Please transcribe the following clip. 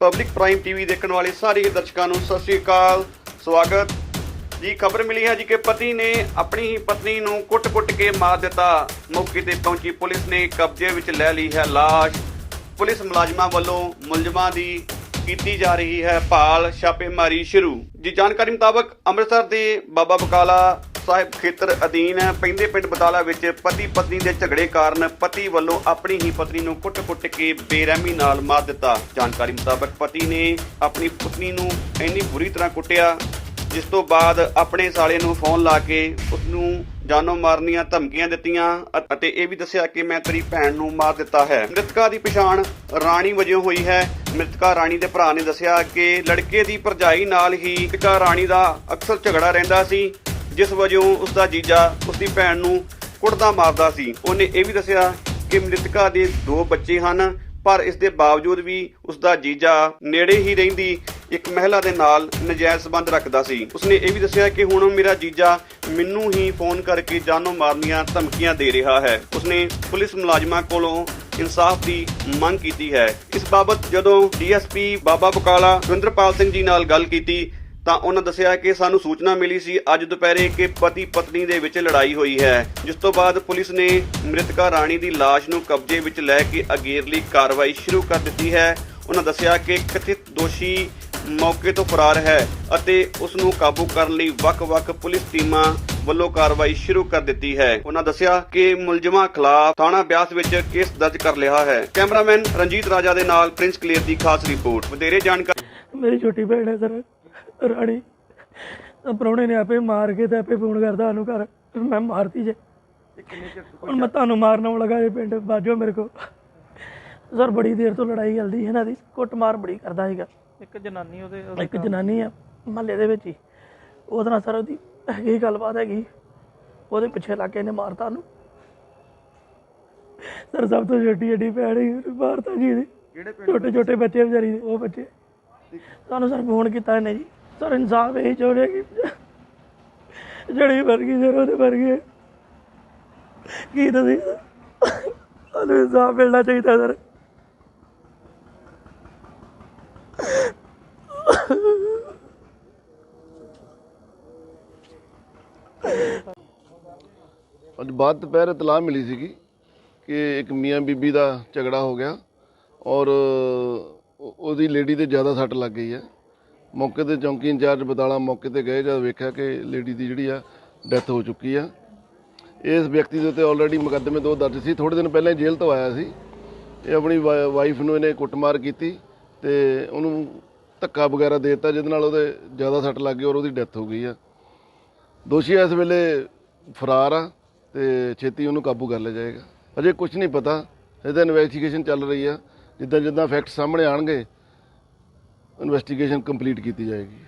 Public prime TV ਦੇਖਣ ਵਾਲੇ ਸਾਰੇ ਦਰਸ਼ਕਾਂ ਨੂੰ ਸਤਿ ਸ੍ਰੀ ਅਕਾਲ, ਸਵਾਗਤ। ਜੀ, ਖਬਰ ਮਿਲੀ ਹੈ ਜੀ ਕਿ ਪਤੀ ਨੇ ਆਪਣੀ ਹੀ ਪਤਨੀ ਨੂੰ ਕੁੱਟ-ਕੁੱਟ ਕੇ ਮਾਰ ਦਿੱਤਾ। ਮੌਕੇ ਤੇ ਪਹੁੰਚੀ ਪੁਲਿਸ ਨੇ ਕਬਜ਼ੇ ਵਿੱਚ ਲੈ ਲਈ ਹੈ ਲਾਸ਼। ਪੁਲਿਸ ਮੁਲਾਜ਼ਮਾਂ ਵੱਲੋਂ ਮੁਲਜ਼ਮਾਂ ਦੀ ਕੀਤੀ ਜਾ ਰਹੀ ਹੈ ਭਾਲ, ਛਾਪੇਮਾਰੀ ਸ਼ੁਰੂ। ਜੀ, ਜਾਣਕਾਰੀ ਮੁਤਾਬਕ ਅੰਮ੍ਰਿਤਸਰ ਦੇ ਬਾਬਾ ਬਕਾਲਾ ਸਾਹਿਬ ਖੇਤਰ ਅਧੀਨ ਪੈਂਦੇ ਪਿੰਡ ਬਦਾਲਾ ਵਿੱਚ ਪਤੀ ਪਤਨੀ ਦੇ ਝਗੜੇ ਕਾਰਨ ਪਤੀ ਵੱਲੋਂ ਆਪਣੀ ਹੀ ਪਤਨੀ ਨੂੰ ਕੁੱਟ-ਕੁੱਟ ਕੇ ਬੇਰਹਿਮੀ ਨਾਲ ਮਾਰ ਦਿੱਤਾ। ਜਾਣਕਾਰੀ ਮੁਤਾਬਕ ਪਤੀ ਨੇ ਆਪਣੀ ਪਤਨੀ ਨੂੰ ਇੰਨੀ ਬੁਰੀ ਤਰ੍ਹਾਂ ਕੁੱਟਿਆ, ਜਿਸ ਤੋਂ ਬਾਅਦ ਆਪਣੇ ਸਾਲੇ ਨੂੰ ਫੋਨ ਲਾ ਕੇ ਉਸ ਨੂੰ ਜਾਨੋਂ ਮਾਰਨੀਆਂ ਧਮਕੀਆਂ ਦਿੱਤੀਆਂ ਅਤੇ ਇਹ ਵੀ ਦੱਸਿਆ ਕਿ ਮੈਂ ਤੇਰੀ ਭੈਣ ਨੂੰ ਮਾਰ ਦਿੱਤਾ ਹੈ। ਮ੍ਰਿਤਕਾ ਦੀ ਪਛਾਣ ਰਾਣੀ ਵਜੋਂ ਹੋਈ ਹੈ। ਮ੍ਰਿਤਕਾ ਰਾਣੀ ਦੇ ਭਰਾ ਨੇ ਦੱਸਿਆ ਕਿ ਲੜਕੇ ਦੀ ਭਰਜਾਈ ਨਾਲ ਹੀ ਮ੍ਰਿਤਕਾ ਰਾਣੀ ਦਾ ਅਕਸਰ ਝਗੜਾ ਰਹਿੰਦਾ ਸੀ। ਜਿਸ ਵਜੋਂ ਉਸ ਦਾ ਜੀਜਾ ਉਸ ਦੀ ਭੈਣ ਨੂੰ ਕੁੱਟਦਾ ਮਾਰਦਾ ਸੀ। ਉਹਨੇ ਇਹ ਵੀ ਦੱਸਿਆ ਕਿ ਮ੍ਰਿਤਕਾ ਦੇ ਦੋ ਬੱਚੇ ਹਨ, ਪਰ ਇਸ ਦੇ ਬਾਵਜੂਦ ਵੀ ਉਸ ਦਾ ਜੀਜਾ ਨੇੜੇ ਹੀ ਰਹਿੰਦੀ ਇੱਕ ਮਹਿਲਾ ਦੇ ਨਾਲ ਨਜਾਇਜ਼ ਸੰਬੰਧ ਰੱਖਦਾ ਸੀ। ਉਸਨੇ ਇਹ ਵੀ ਦੱਸਿਆ ਕਿ ਹੁਣ ਮੇਰਾ ਜੀਜਾ ਮੈਨੂੰ ਹੀ ਫੋਨ ਕਰਕੇ ਜਾਨੋਂ ਮਾਰਨੀਆਂ ਧਮਕੀਆਂ ਦੇ ਰਿਹਾ ਹੈ। ਉਸਨੇ ਪੁਲਿਸ ਮੁਲਾਜ਼ਮਾਂ ਕੋਲੋਂ ਇਨਸਾਫ ਦੀ ਮੰਗ ਕੀਤੀ ਹੈ। ਇਸ ਬਾਬਤ ਜਦੋਂ ਡੀਐਸਪੀ ਬਾਬਾ ਬਕਾਲਾ, ਸੁਰਿੰਦਰਪਾਲ ਸਿੰਘ ਜੀ ਨਾਲ ਗੱਲ ਕੀਤੀ ਤਾਂ ਉਹਨਾਂ ਦੱਸਿਆ ਕਿ ਸਾਨੂੰ ਸੂਚਨਾ ਮਿਲੀ ਸੀ ਅੱਜ ਦੁਪਹਿਰੇ ਕਿ ਪਤੀ ਪਤਨੀ ਦੇ ਵਿੱਚ ਲੜਾਈ ਹੋਈ ਹੈ, ਜਿਸ ਤੋਂ ਬਾਅਦ ਪੁਲਿਸ ਨੇ ਮ੍ਰਿਤਕਾ ਰਾਣੀ ਦੀ ਲਾਸ਼ ਨੂੰ ਕਬਜ਼ੇ ਵਿੱਚ ਲੈ ਕੇ ਅਗੇਰਲੀ ਕਾਰਵਾਈ ਸ਼ੁਰੂ ਕਰ ਦਿੱਤੀ ਹੈ। ਉਹਨਾਂ ਦੱਸਿਆ ਕਿ ਕਥਿਤ ਦੋਸ਼ੀ ਮੌਕੇ ਤੋਂ ਫਰਾਰ ਹੈ ਅਤੇ ਉਸ ਨੂੰ ਕਾਬੂ ਕਰਨ ਲਈ ਵੱਖ-ਵੱਖ ਪੁਲਿਸ ਟੀਮਾਂ ਵੱਲੋਂ ਕਾਰਵਾਈ ਸ਼ੁਰੂ ਕਰ ਦਿੱਤੀ ਹੈ। ਉਹਨਾਂ ਦੱਸਿਆ ਕਿ ਮੁਲਜ਼ਮਾਂ ਖਿਲਾਫ ਥਾਣਾ ਬਿਆਸ ਵਿੱਚ ਕੇਸ ਦਰਜ ਕਰ ਲਿਆ ਹੈ। ਕੈਮਰਾਮੈਨ ਰਣਜੀਤ ਰਾਜਾ ਦੇ ਨਾਲ ਪ੍ਰਿੰਸ ਕਲੀਅਰ ਦੀ ਖਾਸ ਰਿਪੋਰਟ। ਵਧੇਰੇ ਜਾਣਕਾਰੀ ਮੇਰੀ ਛੋਟੀ ਭੈਣ ਹੈ ਸਰ। ਰਾਣੀ ਪ੍ਰਾਹੁਣੇ ਨੇ ਆਪੇ ਮਾਰ ਕੇ ਤੇ ਆਪੇ ਫੋਨ ਕਰਦਾ ਸਾਨੂੰ ਘਰ। ਮੈਂ ਮਾਰਤੀ ਜੇ। ਹੁਣ ਮੈਂ ਤੁਹਾਨੂੰ ਮਾਰਨ ਆਉਣ ਲੱਗਾ ਜੇ ਪਿੰਡ ਬਾਜੋ ਮੇਰੇ ਕੋ ਸਰ ਬੜੀ ਦੇਰ ਤੋਂ ਲੜਾਈ ਚੱਲਦੀ ਹੈ ਇਹਨਾਂ ਦੀ। ਕੁੱਟ ਮਾਰ ਬੜੀ ਕਰਦਾ ਹੈਗਾ ਇੱਕ ਜਨਾਨੀ ਉਹਦੇ ਇੱਕ ਜਨਾਨੀ ਆ ਮਹੱਲੇ ਦੇ ਵਿੱਚ ਹੀ। ਉਹਦੇ ਨਾਲ ਸਰ ਉਹਦੀ ਹੈਗੀ ਗੱਲਬਾਤ ਹੈਗੀ। ਉਹਦੇ ਪਿੱਛੇ ਲੱਗ ਕੇ ਇਹਨੇ ਮਾਰਤਾ ਉਹਨੂੰ। ਸਰ ਸਭ ਤੋਂ ਛੋਟੀ ਏਡੀ ਭੈਣ ਹੀ ਮਾਰਤਾ ਜੀ ਇਹਦੀ ਛੋਟੇ ਛੋਟੇ ਬੱਚੇ ਵਿਚਾਰੀ ਦੇ। ਉਹ ਬੱਚੇ। ਸਾਨੂੰ ਸਰ ਫੋਨ ਕੀਤਾ ਇਹਨੇ ਜੀ। ਸਰ, ਇਨਸਾਫ ਇਹ ਚਾਹੁੰਦੇ ਕਿ ਜਿਹੜੀ ਵਰਗੀ ਸਰ, ਉਹਦੇ ਵਰਗੇ। ਕੀ ਤੁਸੀਂ ਸਾਨੂੰ ਇਨਸਾਫ ਮਿਲਣਾ ਚਾਹੀਦਾ ਸਰ? ਅੱਜ ਬਾਅਦ ਦੁਪਹਿਰ ਇਤਲਾਹ ਮਿਲੀ ਸੀਗੀ ਕਿ ਇੱਕ ਮੀਆਂ ਬੀਬੀ ਦਾ ਝਗੜਾ ਹੋ ਗਿਆ ਔਰ ਉਹਦੀ ਲੇਡੀ ਤੇ ਜ਼ਿਆਦਾ ਸੱਟ ਲੱਗ ਗਈ ਹੈ। ਮੌਕੇ ਤੇ ਚੌਂਕੀ ਇੰਚਾਰਜ ਬਤਾਲਾ ਮੌਕੇ ਤੇ ਗਏ ਜਦ ਵੇਖਿਆ ਕਿ ਲੇਡੀ ਦੀ ਜਿਹੜੀ ਆ, ਡੈਥ ਹੋ ਚੁੱਕੀ ਆ। ਇਸ ਵਿਅਕਤੀ ਦੇ ਉੱਤੇ ਆਲਰੇਡੀ ਮੁਕੱਦਮੇ ਦੋ ਦਰਜ ਸੀ। ਥੋੜੇ ਦਿਨ ਪਹਿਲਾਂ ਜੇਲ੍ਹ ਤੋਂ ਆਇਆ ਸੀ। ਇਹ ਆਪਣੀ ਵਾ- ਵਾਈਫ ਨੂੰ ਇਹਨੇ ਕੁੱਟਮਾਰ ਕੀਤੀ ਤੇ ਉਹਨੂੰ ਧੱਕਾ ਵਗੈਰਾ ਦੇ ਦਿੱਤਾ, ਜਿਹਦੇ ਨਾਲ ਉਹਦੇ ਜ਼ਿਆਦਾ ਸੱਟ ਲੱਗ ਗਈ ਔਰ ਉਹਦੀ ਡੈਥ ਹੋ ਗਈ ਆ। ਦੋਸ਼ੀ ਇਸ ਵੇਲੇ ਫਰਾਰ ਆ ਤੇ ਛੇਤੀ ਉਹਨੂੰ ਕਾਬੂ ਕਰ ਲਿਆ ਜਾਏਗਾ। ਅਜੇ ਕੁਝ ਨਹੀਂ ਪਤਾ। ਇਹਦਾ ਇਨਵੈਸਟੀਗੇਸ਼ਨ ਚੱਲ ਰਹੀ ਆ। ਜਿੱਦਾਂ ਜਿੱਦਾਂ ਫੈਕਟ ਸਾਹਮਣੇ ਆਣਗੇ ਇਨਵੈਸਟੀਗੇਸ਼ਨ ਕੰਪਲੀਟ ਕੀਤੀ ਜਾਏਗੀ।